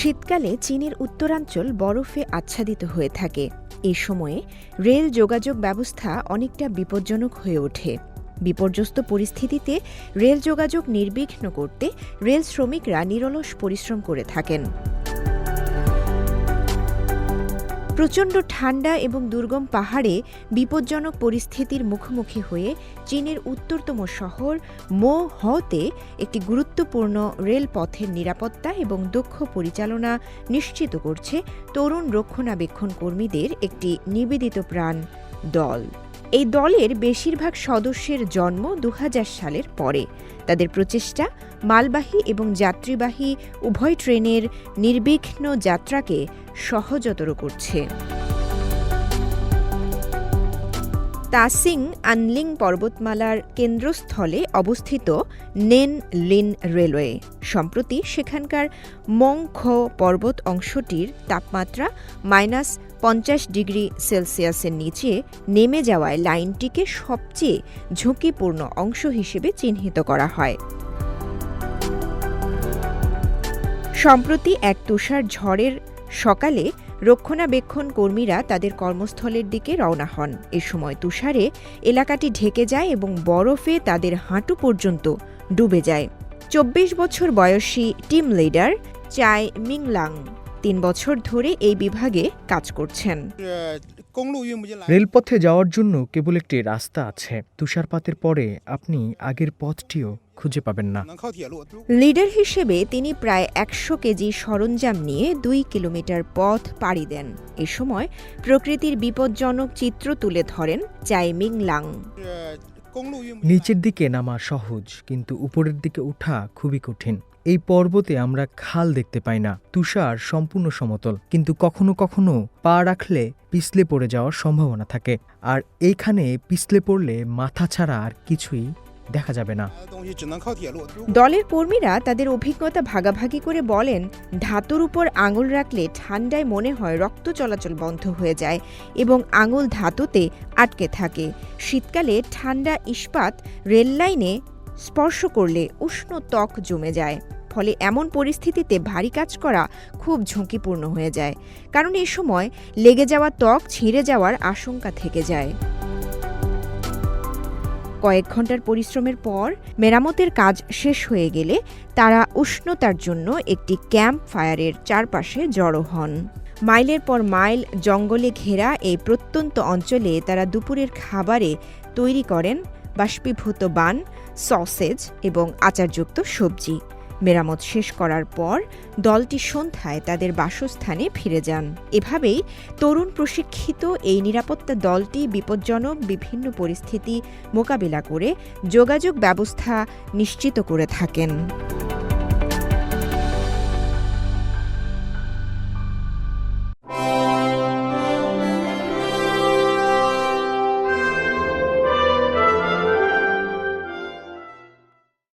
শীতকালে চীনের উত্তরাঞ্চল বরফে আচ্ছাদিত হয়ে থাকে। এ সময়ে রেল যোগাযোগ ব্যবস্থা অনেকটা বিপজ্জনক হয়ে ওঠে। বিপর্যস্ত পরিস্থিতিতে রেল যোগাযোগ নির্বিঘ্ন করতে রেল শ্রমিকরা নিরলস পরিশ্রম করে থাকেন। প্রচণ্ড ঠান্ডা এবং দুর্গম পাহাড়ে বিপজ্জনক পরিস্থিতির মুখোমুখি হয়ে চীনের উত্তরতম শহর মো হতে একটি গুরুত্বপূর্ণ রেলপথের নিরাপত্তা এবং দক্ষ পরিচালনা নিশ্চিত করছে তরুণ রক্ষণাবেক্ষণ কর্মীদের একটি নিবেদিত প্রাণ দল। এই দলের বেশিরভাগ সদস্যের জন্ম দু হাজার সালের পরে। তাদের প্রচেষ্টা মালবাহী এবং যাত্রীবাহী উভয় ট্রেনের নির্বিঘ্ন যাত্রাকে সহজতর করছে। তাসিং আনলিং পর্বতমালার কেন্দ্রস্থলে অবস্থিত নেন লিন রেলওয়ে। সম্প্রতি সেখানকার মংখ পর্বত অংশটির তাপমাত্রা মাইনাস পঞ্চাশ ডিগ্রি সেলসিয়াসের নিচে নেমে যাওয়ায় লাইনটিকে সবচেয়ে ঝুঁকিপূর্ণ অংশ হিসেবে চিহ্নিত করা হয়। সম্প্রতি এক তুষার ঝড়ের সকালে রক্ষণাবেক্ষণ কর্মীরা তাদের কর্মস্থলের দিকে রওনা হন। এ সময় তুষারে এলাকাটি ঢেকে যায় এবং বরফে তাদের হাঁটু পর্যন্ত ডুবে যায়। চব্বিশ বছর বয়সী টিম লিডার চাই মিংলাং তিন বছর ধরে এই বিভাগে কাজ করছেন। রেলপথে যাওয়ার জন্য কেবল একটি রাস্তা আছে। তুষারপাতের পরে আপনি আগের পথটিও খুঁজে পাবেন না। লিডার হিসেবে তিনি প্রায় একশো কেজি সরঞ্জাম নিয়ে দুই কিলোমিটার পথ পাড়ি দেন। এ সময় প্রকৃতির বিপজ্জনক চিত্র তুলে ধরেন চাইমিং লাং। নিচের দিকে নামা সহজ কিন্তু উপরের দিকে ওঠা খুবই কঠিন। এই পর্বতে আমরা খাল দেখতে পাই না, তুষার সম্পূর্ণ সমতল, কিন্তু কখনো কখনো পা রাখলে পিছলে পড়ে যাওয়ার সম্ভাবনা থাকে, আর এইখানে পিছলে পড়লে মাথা ছাড়া আর কিছুই দেখা যাবে না। দলের কর্মীরা তাদের অভিজ্ঞতা ভাগাভাগি করে বলেন, ধাতুর উপর আঙুল রাখলে ঠান্ডায় মনে হয় রক্ত চলাচল বন্ধ হয়ে যায় এবং আঙুল ধাতুতে আটকে থাকে। শীতকালে ঠান্ডা ইস্পাত রেল লাইনে স্পর্শ করলে উষ্ণ ত্বক জমে যায়। ফলে এমন পরিস্থিতিতে ভারী কাজ করা খুব ঝুঁকিপূর্ণ হয়ে যায়। কারণ এ সময় লেগে যাওয়া ত্বক ছিঁড়ে যাওয়ার আশঙ্কা থেকে যায়। কয়েক ঘণ্টার পরিশ্রমের পর মেরামতের কাজ শেষ হয়ে গেলে তারা উষ্ণতার জন্য একটি ক্যাম্প ফায়ারের চারপাশে জড়ো হন। মাইলের পর মাইল জঙ্গলে ঘেরা এই প্রত্যন্ত অঞ্চলে তারা দুপুরের খাবারে তৈরি করেন বাষ্পীভূত বান, সসেজ এবং আচারযুক্ত সবজি। মেরামত শেষ করার পর দলটি সন্ধ্যায় তাদের বাসস্থানে ফিরে যান। এভাবেই তরুণ প্রশিক্ষিত এই নিরাপত্তা দলটি বিপজ্জনক বিভিন্ন পরিস্থিতি মোকাবিলা করে যোগাযোগ ব্যবস্থা নিশ্চিত করে থাকেন।